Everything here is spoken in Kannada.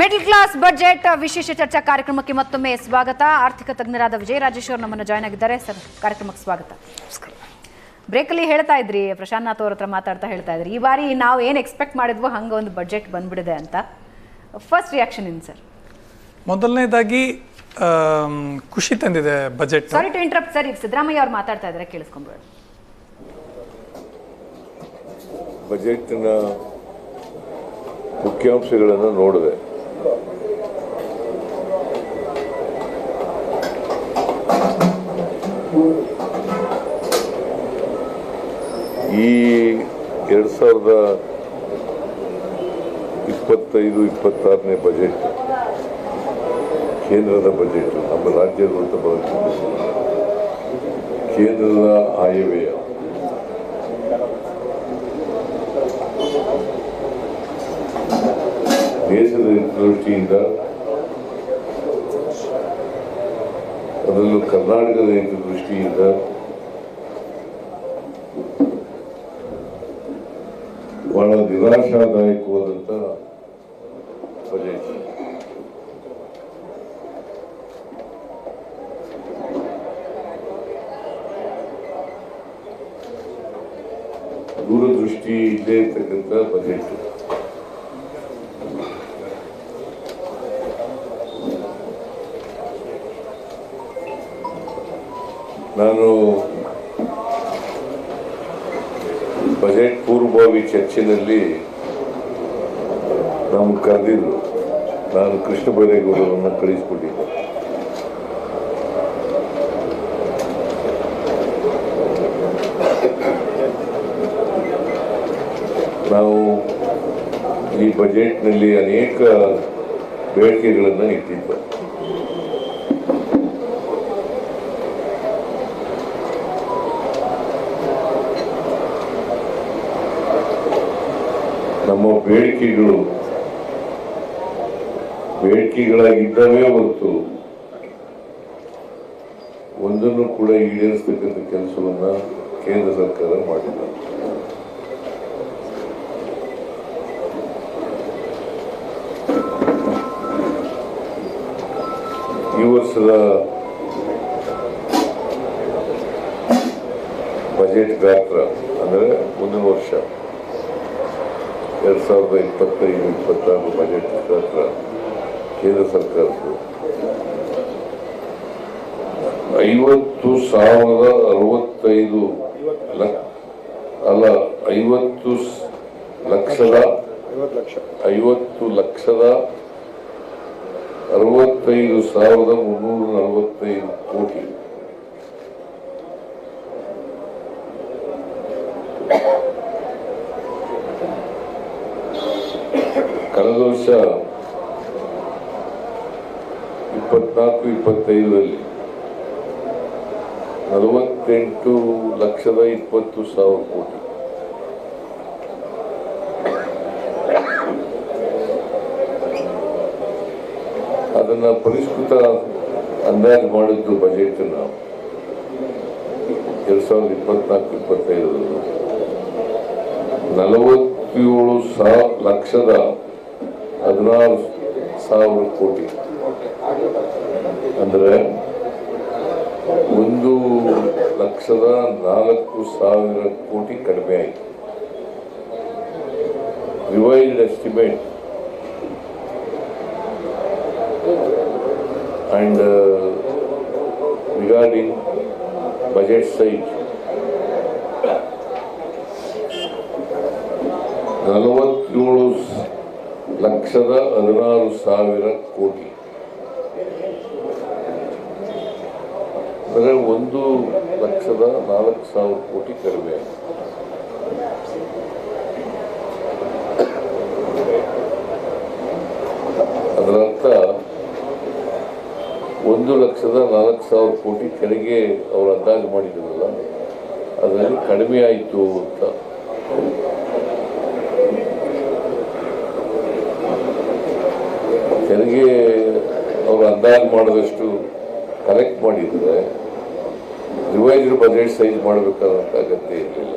ಮಿಡಲ್ ಕ್ಲಾಸ್ ಬಜೆಟ್ ವಿಶೇಷ ಚರ್ಚಾ ಕಾರ್ಯಕ್ರಮಕ್ಕೆ ಮತ್ತೊಮ್ಮೆ ಸ್ವಾಗತ. ಆರ್ಥಿಕ ತಜ್ಞರಾದ ವಿಜಯ ರಾಜೇಶ್ವರ್ ನಮ್ಮನ್ನು ಜಾಯ್ನ್ ಆಗಿದ್ದಾರೆ. ಸರ್ ಕಾರ್ಯಕ್ರಮಕ್ಕೆ ಸ್ವಾಗತ. ಬ್ರೇಕಲ್ಲಿ ಹೇಳ್ತಾ ಇದ್ರಿ ಪ್ರಶಾಂತ್ ನಾಥ್ ಅವ್ರ ಹತ್ರ ಮಾತಾಡ್ತಾ ಹೇಳ್ತಾ ಇದ್ರಿ. ಈ ಬಾರಿ ನಾವು ಏನು ಎಕ್ಸ್ಪೆಕ್ಟ್ ಮಾಡಿದ್ವೋ ಹಂಗೆ ಒಂದು ಬಜೆಟ್ ಬಂದ್ಬಿಡಿದೆ ಅಂತ. ಫಸ್ಟ್ ರಿಯಾಕ್ಷನ್ ಇನ್ ಸರ್ ಮೊದಲನೇದಾಗಿ ಖುಷಿ ತಂದಿದೆ budget sorry to interrupt sir ಈಗ ಸಿದ್ದರಾಮಯ್ಯ ಅವ್ರು ಮಾತಾಡ್ತಾ ಇದ್ದಾರೆ ಕೇಳಿಸ್ಕೊಂಡ್ಬಿಡೋಣ ಬಜೆಟ್ನ ಮುಖ್ಯಾಂಶಗಳನ್ನು ನೋಡಿದೆ. ಈ ಎರಡು ಸಾವಿರದ ಇಪ್ಪತ್ತೈದು, ಇಪ್ಪತ್ತಾರನೇ ಬಜೆಟ್ ಕೇಂದ್ರದ ಬಜೆಟ್ ನಮ್ಮ ರಾಜ್ಯದ ಅಂತ ಬರುತ್ತೆ ಕೇಂದ್ರದ ಆಯವ್ಯಯ ದೇಶದ ದೃಷ್ಟಿಯಿಂದ ಅದರಲ್ಲೂ ಕರ್ನಾಟಕದ ದೃಷ್ಟಿಯಿಂದ ಬಹಳ ನಿರಾಶಾದಾಯಕವಾದಂಥ ಬಜೆಟ್ ದೂರದೃಷ್ಟಿ ಇದ್ದೇ ಇರ್ತಕ್ಕಂಥ ಬಜೆಟ್ ನಾನು ಬಜೆಟ್ ಪೂರ್ವಭಾವಿ ಚರ್ಚೆನಲ್ಲಿ ನಮ್ಗೆ ಕರೆದಿದ್ರು. ನಾನು ಕೃಷ್ಣ ಬೈರೇಗೌಡರನ್ನು ಕಳಿಸ್ಕೊಟ್ಟಿದ್ದೆ ನಾವು ಈ ಬಜೆಟ್ನಲ್ಲಿ ಅನೇಕ ಬೇಡಿಕೆಗಳನ್ನು ಇಟ್ಟಿದ್ದೆ ನಮ್ಮ ಬೇಡಿಕೆಗಳು ಬೇಡಿಕೆಗಳಾಗಿದ್ದಾವೆ ಹೊರತು ಒಂದನ್ನು ಕೂಡ ಈಡೇರಿಸ್ತಕ್ಕಂಥ ಕೆಲಸವನ್ನ ಕೇಂದ್ರ ಸರ್ಕಾರ ಮಾಡಿಲ್ಲ. ಈ ವರ್ಷದ ಬಜೆಟ್ ಗಾತ್ರ ಅಂದರೆ ಮುಂದಿನ ವರ್ಷ. ಎರಡ್ ಸಾವಿರದ ಇಪ್ಪತ್ತೈದು ಇಪ್ಪತ್ತಾರು ಬಜೆಟ್ ಪ್ರಕಾರ ಕೇಂದ್ರ ಸರ್ಕಾರದ್ದು. ಐವತ್ತು ಸಾವಿರದ ಅರವತ್ತೈದು ಅಲ್ಲ ಐವತ್ತು ಲಕ್ಷದ ಐವತ್ತು ಲಕ್ಷದ ಅರವತ್ತೈದು ಸಾವಿರದ ಮುನ್ನೂರ ನಲವತ್ತೈದು ಕೋಟಿ. ಕಳೆದ ಇಪ್ಪತ್ನಾಲ್ಕು, ಇಪ್ಪತ್ತೈದರಲ್ಲಿ ನಲವತ್ತೆಂಟು ಲಕ್ಷದ ಇಪ್ಪತ್ತು ಸಾವಿರ ಕೋಟಿ. ಅದನ್ನ ಪರಿಷ್ಕೃತ ಅಂದಾಜು ಮಾಡಿದ್ದು ಬಜೆಟ್ ನಾವು ಎರಡ್ ಸಾವಿರದ ಇಪ್ಪತ್ನಾಲ್ಕು, ಇಪ್ಪತ್ತೈದರಲ್ಲಿ. ನಲವತ್ತೇಳು ಸಾವಿರ ಲಕ್ಷದ ಹದಿನಾರು ಸಾವಿರ ಕೋಟಿ. ಅಂದ್ರೆ ಒಂದು ಲಕ್ಷದ ನಾಲ್ಕು ಸಾವಿರ ಕೋಟಿ ಕಡಿಮೆ ಆಯಿತು. Revised estimate and uh, budget budget side. ನಲವತ್ತೇಳು ಲಕ್ಷದ ಹದಿನಾರು ಸಾವಿರ ಕೋಟಿ ಅಂದರೆ ಒಂದು ಲಕ್ಷದ ನಾಲ್ಕು ಸಾವಿರ ಕೋಟಿ ಕಡಿಮೆ. ಅದರರ್ಥ ಒಂದು ಲಕ್ಷದ ನಾಲ್ಕು ಸಾವಿರ ಕೋಟಿ ತೆರಿಗೆ ಅವರು ಅಂದಾಜು ಮಾಡಿದ್ರಲ್ಲ, ಅದರಲ್ಲಿ ಕಡಿಮೆ ಆಯಿತು ಅಂತ ತೆರಿಗೆ ಅವರು ಅಂದಾಜು ಮಾಡಿದಷ್ಟು ಕಲೆಕ್ಟ್ ಮಾಡಿದ್ರೆ ರಿವೈಸ್ಡ್ ಬಜೆಟ್ ಸೈಜ್ ಮಾಡಬೇಕಾದಂಥ ಅಗತ್ಯ ಇರಲಿಲ್ಲ.